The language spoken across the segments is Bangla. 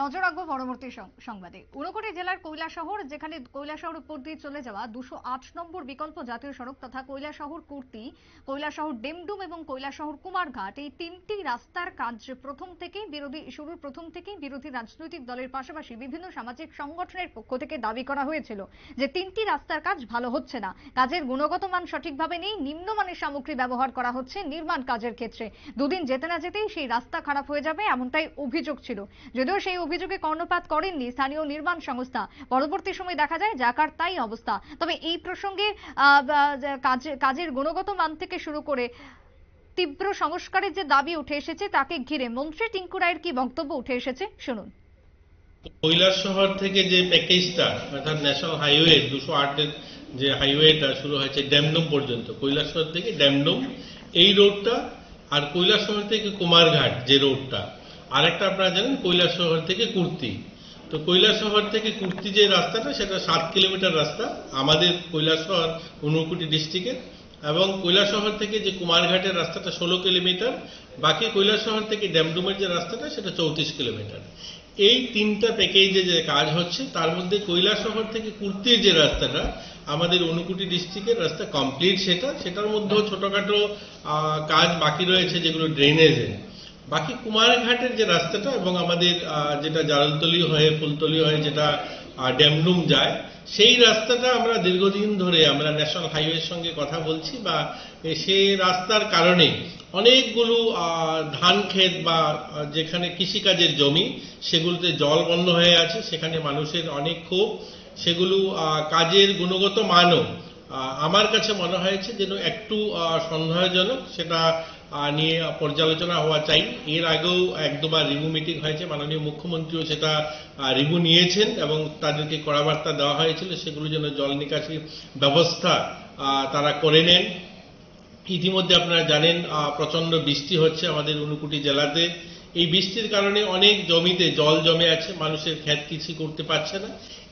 নজর রাখব পরবর্তী সংবাদে। ঊনকোটি জেলার কৈলাসহর, যেখানে কৈলাসহর উপর দিয়ে চলে যাওয়া দুশো আট নম্বর বিকল্প জাতীয় সড়ক তথা কৈলাসহর কুর্তি, কৈলাসহর ডেমডুম এবং কৈলাসহর কুমারঘাট এই তিনটি রাস্তার কাজ প্রথম থেকেই বিরোধী, শুরুর প্রথম থেকেই বিরোধী রাজনৈতিক দলের পাশাপাশি বিভিন্ন সামাজিক সংগঠনের পক্ষ থেকে দাবি করা হয়েছিল যে তিনটি রাস্তার কাজ ভালো হচ্ছে না। কাজের গুণগত মান সঠিকভাবে নেই, নিম্নমানের সামগ্রী ব্যবহার করা হচ্ছে নির্মাণ কাজের ক্ষেত্রে। দুদিন যেতে না যেতেই সেই রাস্তা খারাপ হয়ে যাবে, এমনটাই অভিযোগ ছিল। যদিও সেই অভিযোগে কর্ণপাত করেননি স্থানীয় নির্মাণ সংস্থা। পরবর্তী সময় দেখা যায় যাকার তাই অবস্থা। তবে এই প্রসঙ্গে কাজের গুণগত মান থেকে শুরু করে তীব্র সংস্কারের যে দাবি উঠে এসেছে তাকে ঘিরে মন্ত্রী টিঙ্কু রায়ের কি বক্তব্য উঠে এসেছে? শুনুন। কৈলাস শহর থেকে যে প্যাকেজটা, অর্থাৎ ন্যাশনাল হাইওয়ে দুশো আটের যে হাইওয়েটা শুরু হয়েছে ড্যামডুম পর্যন্ত, কৈলাস শহর থেকে ড্যামডুম, এই রোডটা আর কৈলাস শহর থেকে কুমারঘাট যে রোডটা আরেকটা আপনারা জানেন শহর থেকে কুর্তি। তো শহর থেকে কুর্তি যে রাস্তাটা, সেটা সাত কিলোমিটার রাস্তা আমাদের শহর, ঊনকুটি ডিস্ট্রিক্টের এবং শহর থেকে যে কুমারঘাটের রাস্তাটা ষোলো কিলোমিটার, বাকি শহর থেকে ড্যামডুমের যে রাস্তাটা, সেটা চৌত্রিশ কিলোমিটার। এই তিনটা প্যাকেজে যে কাজ হচ্ছে, তার মধ্যে শহর থেকে কুর্তির যে রাস্তাটা, আমাদের অনুকুটি ডিস্ট্রিক্টের রাস্তা কমপ্লিট সেটা। সেটার মধ্যেও ছোটখাটো কাজ বাকি রয়েছে যেগুলো ড্রেনেজে বাকি কুমারঘাটের যে রাস্তাটা এবং আমাদের যেটা জারলতলি হয়ে ফুলতলি হয়ে যেটা ড্যামডুম যায়, সেই রাস্তাটা আমরা দীর্ঘদিন ধরে আমরা ন্যাশনাল হাইওয়ের সঙ্গে কথা বলছি বা সেই রাস্তার কারণে অনেকগুলো ধান ক্ষেত বা যেখানে কৃষিকাজের জমি, সেগুলোতে জল বন্ধ হয়ে আছে, সেখানে মানুষের অনেক ক্ষোভ, সেগুলো কাজের গুণগত মানও আমার কাছে মনে হয়েছে যেন একটু সন্দেহজনক, সেটা নিয়ে পর্যালোচনা হওয়া চাই। এর আগেও এক দুবার রিভিউ মিটিং হয়েছে মাননীয় মুখ্যমন্ত্রীও সেটা রিভিউ নিয়েছেন এবং তাদেরকে কড়া বার্তা দেওয়া হয়েছিল। সেগুলো যেন জল নিকাশি ব্যবস্থা তারা করে নেন। ইতিমধ্যে আপনারা জানেন আহ, প্রচণ্ড বৃষ্টি হচ্ছে আমাদের ঊনকুটি জেলাতে। এই বৃষ্টির কারণে অনেক জমিতে জল জমে আছে। মানুষের ক্ষেত কিছু করতে পারছে না।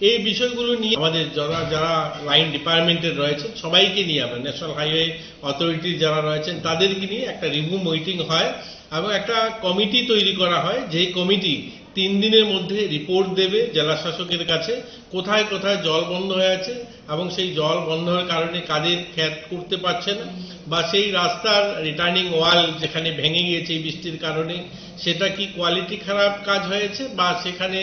এই বিষয়গুলো নিয়ে আমাদের যারা যারা লাইন ডিপার্টমেন্টের রয়েছে সবাইকে নিয়ে আমরা, ন্যাশনাল হাইওয়ে অথরিটি যারা রয়েছেন, তাদেরকে নিয়ে একটা রিভিউ মিটিং হয় এবং একটা কমিটি তৈরি করা হয়। যে কমিটি তিন দিনের মধ্যে রিপোর্ট দেবে জেলা শাসকের কাছে, কোথায় কোথায় জল বন্ধ হয়ে আছে এবং সেই জল বন্ধ হওয়ার কারণে কাদের খ্যাত করতে পারছে না বা সেই রাস্তার রিটার্নিং ওয়াল যেখানে ভেঙে গিয়েছে বৃষ্টির কারণে, সেটা কি কোয়ালিটি খারাপ কাজ হয়েছে বা সেখানে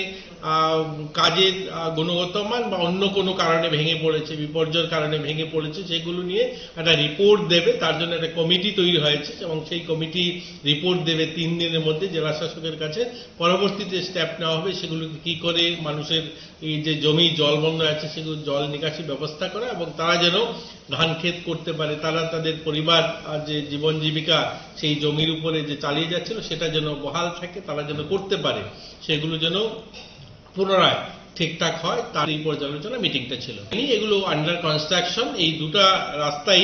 কাজের গুণগত মান বা অন্য কোনো কারণে ভেঙে পড়েছে বিপর্যয়ের কারণে ভেঙে পড়েছে সেগুলো নিয়ে একটা রিপোর্ট দেবে তার জন্য একটা কমিটি তৈরি হয়েছে এবং সেই কমিটি রিপোর্ট দেবে তিন দিনের মধ্যে জেলা শাসকের কাছে। পরবর্তীতে স্টেপ নেওয়া হবে সেগুলোকে কি করে মানুষের এই যে জমি জল বন্ধ আছে সেগুলো জল নিকাশি ব্যবস্থা করা এবং তারা যেন ধান ক্ষেত করতে পারে তারা তাদের পরিবার আহ, যে জীবন জীবিকা সেই জমির উপরে যে চালিয়ে যাচ্ছিল সেটা যেন বহাল থাকে তারা যেন করতে পারে সেগুলো যেন পুনরায় ঠিকঠাক হয়, তার এই পর্যালোচনা মিটিংটা ছিল। এই এগুলো আন্ডার কনস্ট্রাকশন এই দুটা রাস্তাই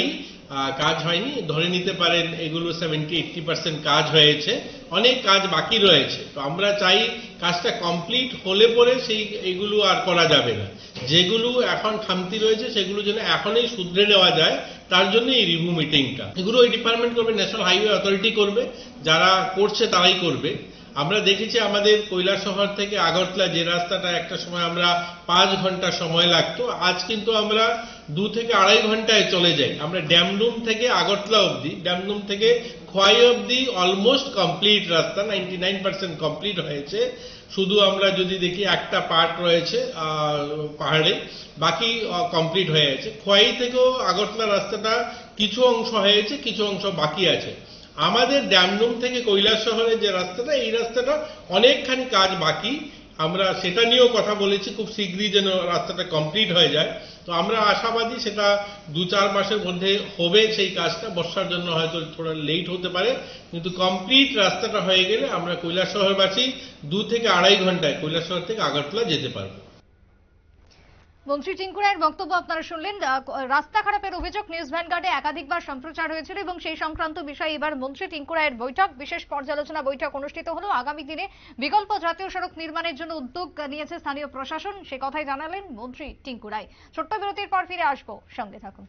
কাজ হয়নি। ধরে নিতে পারেন, এগুলো সেভেন্টি এইটটি পার্সেন্ট কাজ হয়েছে। অনেক কাজ বাকি রয়েছে। তো আমরা চাই কাজটা কমপ্লিট হলে পরে সেই, এগুলো আর করা যাবে না। যেগুলো এখন খামতি রয়েছে, সেগুলো যেন এখনই শুধরে নেওয়া যায়, তার জন্য এই রিভিউ মিটিংটা এগুলো ওই ডিপার্টমেন্ট করবে ন্যাশনাল হাইওয়ে অথরিটি করবে। যারা করছে, তারাই করবে। আমরা দেখেছি আমাদের কৈলাস শহর থেকে আগরতলা যে রাস্তাটা একটা সময় আমরা পাঁচ ঘণ্টা সময় লাগতো, আজ কিন্তু আমরা দু থেকে আড়াই ঘন্টায় চলে যাই। আমরা ড্যামডুম থেকে আগরতলা অবধি, ড্যামডুম থেকে খোয়াই অবধি অলমোস্ট কমপ্লিট রাস্তা নাইনটি নাইন পার্সেন্ট কমপ্লিট হয়েছে। শুধু আমরা যদি দেখি একটা পার্ট রয়েছে পাহাড়ে, বাকি কমপ্লিট হয়ে গেছে খোয়াই থেকেও আগরতলা রাস্তাটা কিছু অংশ হয়েছে, কিছু অংশ বাকি আছে। আমাদের ড্যামডুম থেকে কৈলাস শহরের যে রাস্তাটা, এই রাস্তাটা অনেকখানি কাজ বাকি। আমরা সেটা নিয়েও কথা বলেছি, খুব শীঘ্রই যেন রাস্তাটা কমপ্লিট হয়ে যায়। তো আমরা আশাবাদী সেটা দু চার মাসের মধ্যে হবে সেই কাজটা। বর্ষার জন্য হয়তো থোড়া লেট হতে পারে, কিন্তু কমপ্লিট রাস্তাটা হয়ে গেলে আমরা কৈলাস শহরবাসী দু থেকে আড়াই ঘন্টায় কৈলাস শহর থেকে আগরতলা যেতে পারব। মন্ত্রী টিঙ্কু রায়ের বক্তব্য আপনারা শুনলেন রাস্তা খারাপের অভিযোগ নিউজ ভ্যানগার্ডে একাধিকবার সম্প্রচার হয়েছিল এবং সেই সংক্রান্ত বিষয়ে এবার মন্ত্রী টিঙ্কু রায়ের বৈঠক, বিশেষ পর্যালোচনা বৈঠক অনুষ্ঠিত হলো। আগামী দিনে বিকল্প জাতীয় সড়ক নির্মাণের জন্য উদ্যোগ নিয়েছে স্থানীয় প্রশাসন, সে কথাই জানালেন মন্ত্রী টিঙ্কু রায় ছোট্ট বিরতির পর ফিরে আসব। সঙ্গে থাকুন।